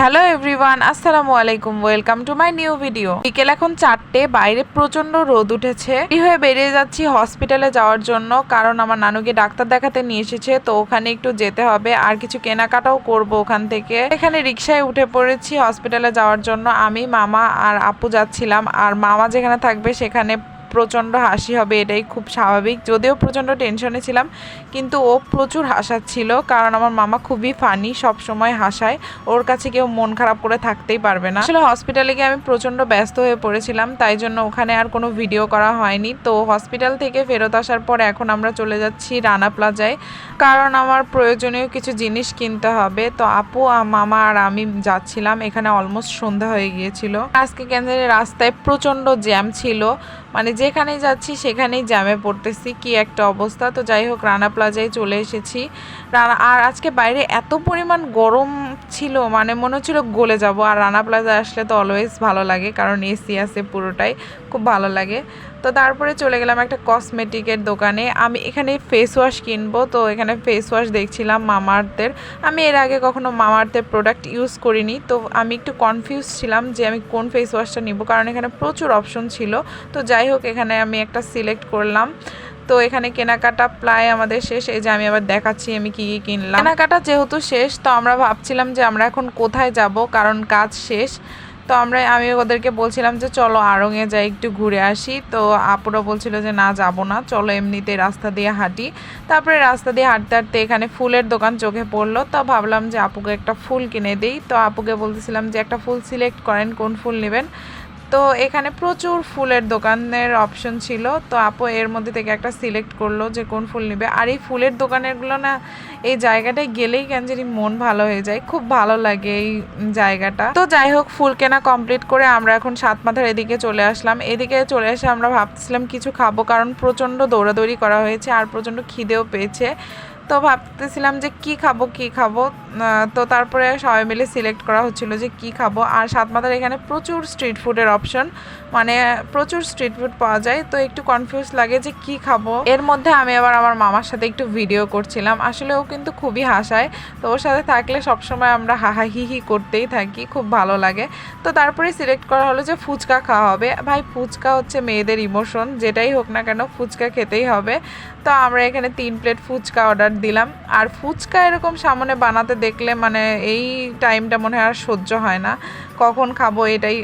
Hello everyone আসসালামু আলাইকুম welcome to my new video বিকেল এখন চারটে, বাইরে প্রচণ্ড রোদ উঠেছে। হয়ে বেরিয়ে যাচ্ছি হসপিটালে যাওয়ার জন্য, কারণ আমার নানুকে ডাক্তার দেখাতে নিয়ে এসেছে, তো ওখানে একটু যেতে হবে। আর কিছু কেনাকাটাও করব ওখান থেকে। এখানে রিক্সায় উঠে পড়েছি হসপিটালে যাওয়ার জন্য। আমি, মামা আর আপু যাচ্ছিলাম। আর মামা যেখানে থাকবে সেখানে প্রচণ্ড হাসি হবে, এটাই খুব স্বাভাবিক। যদিও প্রচণ্ড টেনশনে ছিলাম, কিন্তু ও প্রচুর হাসাচ্ছিল, কারণ আমার মামা খুবই ফানি সব সময় হাসায়। ওর কাছে কেউ মন খারাপ করে থাকতেই পারবে না। আসলে হসপিটালে গিয়ে আমি প্রচণ্ড ব্যস্ত হয়ে পড়েছিলাম, তাই জন্য ওখানে আর কোনো ভিডিও করা হয়নি। তো হসপিটাল থেকে ফেরত আসার পর এখন আমরা চলে যাচ্ছি রানা প্লাজায় কারণ আমার প্রয়োজনীয় কিছু জিনিস কিনতে হবে। তো আপু মামা আর আমি যাচ্ছিলাম, এখানে অলমোস্ট সন্ধ্যা হয়ে গিয়েছিল। আজকে কেন্দ্রের রাস্তায় প্রচণ্ড জ্যাম ছিল। মানে যেখানেই যাচ্ছি, সেখানেই জ্যামে পড়তেছি। কি একটা অবস্থা। তো যাই হোক, রানা প্লাজায় চলে এসেছি। রানা, আর আজকে বাইরে এত পরিমাণ গরম ছিল মানে মনে হচ্ছিল গলে যাব। আর রানা প্লাজা আসলে তো অলওয়েজ ভালো লাগে, কারণ এসি আছে পুরোটাই। খুব ভালো লাগে। তো তারপরে চলে গেলাম একটা কসমেটিকের দোকানে। আমি এখানে ফেস ওয়াশ কিনবো, তো এখানে ফেস ওয়াশ দেখছিলাম মামার্থের আমি এর আগে কখনো মামার্থের প্রোডাক্ট ইউজ করিনি, তো আমি একটু কনফিউজ ছিলাম যে আমি কোন ফেস ওয়াশটা নিব, কারণ এখানে প্রচুর অপশন ছিল। তো যাই হোক, এখানে আমি একটা সিলেক্ট করলাম। তো এখানে কেনাকাটা প্রায় আমাদের শেষ। এই যে আমি আবার দেখাচ্ছি আমি কি কি কিনলাম। কেনাকাটা যেহেতু শেষ, তো আমরা ভাবছিলাম যে আমরা এখন কোথায় যাব, কারণ কাজ শেষ। তো আমরা, আমি ওদেরকে বলছিলাম যে, চলো আড়ঙে যাই, একটু ঘুরে আসি। তো আপুরা বলছিল যে, না, যাব না, চলো এমনিতে রাস্তা দিয়ে হাঁটি। তারপরে রাস্তা দিয়ে হাঁটতে হাঁটতে এখানে ফুলের দোকান চোখে পড়ল। তো ভাবলাম যে, আপুকে একটা ফুল কিনে দিই। তো আপুকে বলতেছিলাম যে, একটা ফুল সিলেক্ট করেন, কোন ফুল নেবেন? তো এখানে প্রচুর ফুলের দোকানের অপশন ছিল। তো আপু এর মধ্যে থেকে একটা সিলেক্ট করল যে কোন ফুল নেবে। আর এই ফুলের দোকানেরগুলো না, এই জায়গাটায় গেলেই কেন মন ভালো হয়ে যায়। খুব ভালো লাগে এই জায়গাটা। তো যাই হোক, ফুল কেনা কমপ্লিট করে আমরা এখন সাত মাথার এদিকে চলে আসলাম। এদিকে চলে এসে আমরা ভাবছিলাম কিছু খাব, কারণ প্রচণ্ড দৌড়াদৌড়ি করা হয়েছে আর প্রচণ্ড খিদেও পেয়েছে। তো ভাবতেছিলাম যে কি খাব কি খাব? তো তারপরে সবাই মিলে সিলেক্ট করা হচ্ছিল যে কি খাব। আর সাত মাথার এখানে প্রচুর স্ট্রিট ফুডের অপশন মানে প্রচুর স্ট্রিট ফুড পাওয়া যায়। তো একটু কনফিউজ লাগে যে কি খাব। এর মধ্যে আমি আবার আমার মামার সাথে একটু ভিডিও করছিলাম। আসলে ও কিন্তু খুবই হাসায়। তো ওর সাথে থাকলে সবসময় আমরা হাহা হি হি করতেই থাকি। খুব ভালো লাগে। তো তারপরে সিলেক্ট করা হলো যে ফুচকা খাওয়া হবে। ভাই, ফুচকা হচ্ছে মেয়েদের ইমোশন যেটাই হোক না কেন ফুচকা খেতেই হবে। তো আমরা এখানে তিন প্লেট ফুচকা অর্ডার দিলাম। আর ফুচকা এরকম সামনে বানাতে দেখলে মানে এই টাইমটা মনে হয় আর সহ্য হয় না। কখন খাব এটাই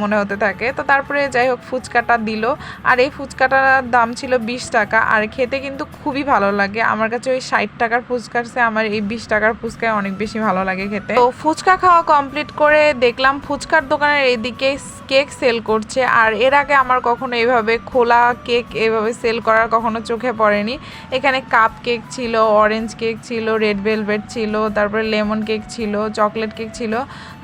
মনে হতে থাকে। তো তারপরে যাই হোক, ফুচকাটা দিল। আর এই ফুচকাটার দাম ছিল বিশ টাকা। আর খেতে কিন্তু খুবই ভালো লাগে। আমার কাছে ওই ষাট টাকার ফুচকার চেয়ে আমার এই বিশ টাকার ফুচকায় অনেক বেশি ভালো লাগে খেতে। তো ফুচকা খাওয়া কমপ্লিট করে দেখলাম, ফুচকার দোকানের এদিকে কেক সেল করছে। আর এর আগে আমার কখনো এইভাবে খোলা কেক এভাবে সেল করার কখনো চোখে পড়েনি। এখানে কাপ কেক ছিল অরেঞ্জ কেক ছিল রেড ভেলভেট ছিল, তারপরে লেমন কেক ছিল চকলেট কেক ছিল।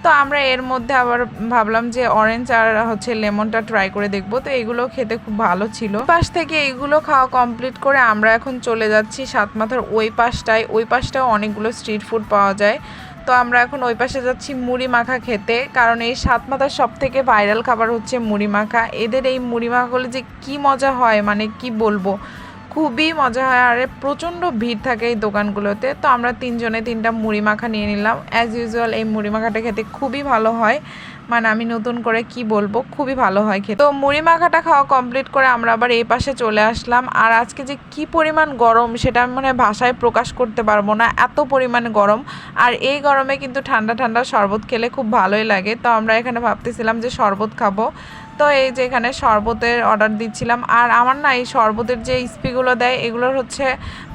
তো আমরা এর মধ্যে আবার ভাবলাম যে অরেঞ্জ আর হচ্ছে লেমনটা ট্রাই করে দেখব। তো এগুলো খেতে খুব ভালো ছিল। পাশ থেকে এগুলো খাওয়া কমপ্লিট করে আমরা এখন চলে যাচ্ছি সাত মাথার ওই পাশটায়। ওই পাশটাও অনেকগুলো স্ট্রিট ফুড পাওয়া যায়। তো আমরা এখন ওই পাশে যাচ্ছি মুড়ি মাখা খেতে। কারণ এই সাত মাথার সব থেকে ভাইরাল খাবার হচ্ছে মুড়ি মাখা। এদের এই মুড়ি মাখাগুলো যে কি মজা হয় মানে কি বলব? খুবই মজা হয়, আর প্রচণ্ড ভিড় থাকে এই দোকানগুলোতে। তো আমরা তিনজনে তিনটা মুড়ি মাখা নিয়ে নিলাম। অ্যাজ ইউজুয়াল এই মুড়ি মাখাটা খেতে খুবই ভালো হয়। মানে আমি নতুন করে কি বলব, খুবই ভালো হয় খেতে। তো মুড়ি মাখাটা খাওয়া কমপ্লিট করে আমরা আবার এই পাশে চলে আসলাম। আর আজকে যে কি পরিমাণ গরম সেটা মানে ভাষায় প্রকাশ করতে পারব না, এত পরিমাণ গরম। আর এই গরমে কিন্তু ঠান্ডা ঠান্ডা শরবত খেলে খুব ভালোই লাগে। তো আমরা এখানে ভাবতেছিলাম যে শরবত খাব। তো এই যে এখানে শরবতের অর্ডার দিচ্ছিলাম। আর আমার না এই শরবতের যে স্পিগুলো দেয়, এগুলোর হচ্ছে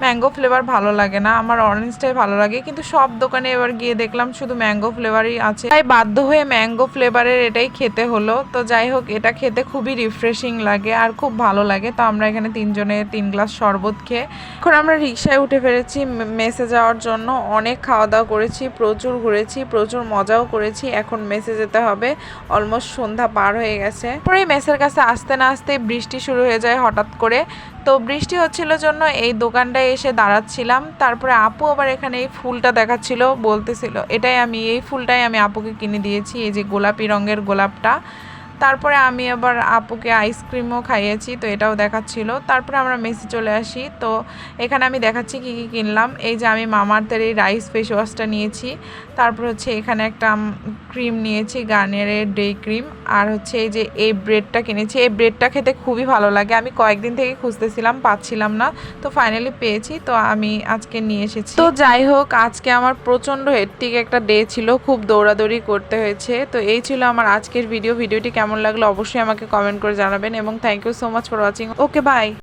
ম্যাঙ্গো ফ্লেভার ভালো লাগে না। আমার অরেঞ্জটাই ভালো লাগে। কিন্তু সব দোকানে এবার গিয়ে দেখলাম শুধু ম্যাঙ্গো ফ্লেভারই আছে। তাই বাধ্য হয়ে ম্যাঙ্গো ফ্লেভারের এটাই খেতে হলো। তো যাই হোক, এটা খেতে খুবই রিফ্রেশিং লাগে আর খুব ভালো লাগে। তো আমরা এখানে তিনজনে তিন গ্লাস শরবত খেয়ে এখন আমরা রিক্সায় উঠে ফেলেছি মেসে যাওয়ার জন্য। অনেক খাওয়া দাওয়া করেছি, প্রচুর ঘুরেছি, প্রচুর মজাও করেছি। এখন মেসে যেতে হবে। অলমোস্ট সন্ধ্যা পার হয়ে গেছে। পরে মেসের কাছে আসতে না আসতে বৃষ্টি শুরু হয়ে যায় হঠাৎ করে। তো বৃষ্টি হচ্ছিল জন্য এই দোকানটায় এসে দাঁড়াচ্ছিলাম। তারপরে আপু আবার এখানে এই ফুলটা দেখাচ্ছিল, বলতেছিল, এটাই আমি, এই ফুলটাই আমি আপুকে কিনে দিয়েছি, এই যে গোলাপি রঙের গোলাপটা। তারপরে আমি আবার আপুকে আইসক্রিমও খাইয়েছি, তো এটাও দেখাচ্ছিল। তারপরে আমরা মেসে চলে আসি, তো এখানে আমি দেখাচ্ছি কী কী কিনলাম। এই যে আমি মামার্থের এই রাইস ফেস ওয়াশটা নিয়েছি, তারপর হচ্ছে এখানে একটা ক্রিম নিয়েছি গার্নিয়ারের ডে ক্রিম আর হচ্ছে এই যে এই ব্রেডটা কিনেছি। এই ব্রেডটা খেতে খুবই ভালো লাগে, আমি কয়েকদিন থেকে খুঁজতেছিলাম, পাচ্ছিলাম না, তো ফাইনালি পেয়েছি, তো আমি আজকে নিয়ে এসেছি। তো যাই হোক, আজকে আমার প্রচণ্ড হেডটিক একটা ডে ছিল, খুব দৌড়াদৌড়ি করতে হয়েছে, তো এই ছিল আমার আজকের ভিডিও ভিডিওটি কেমন লাগল অবশ্যই আমাকে কমেন্ট করে জানাবেন এবং thank you so much for watching okay bye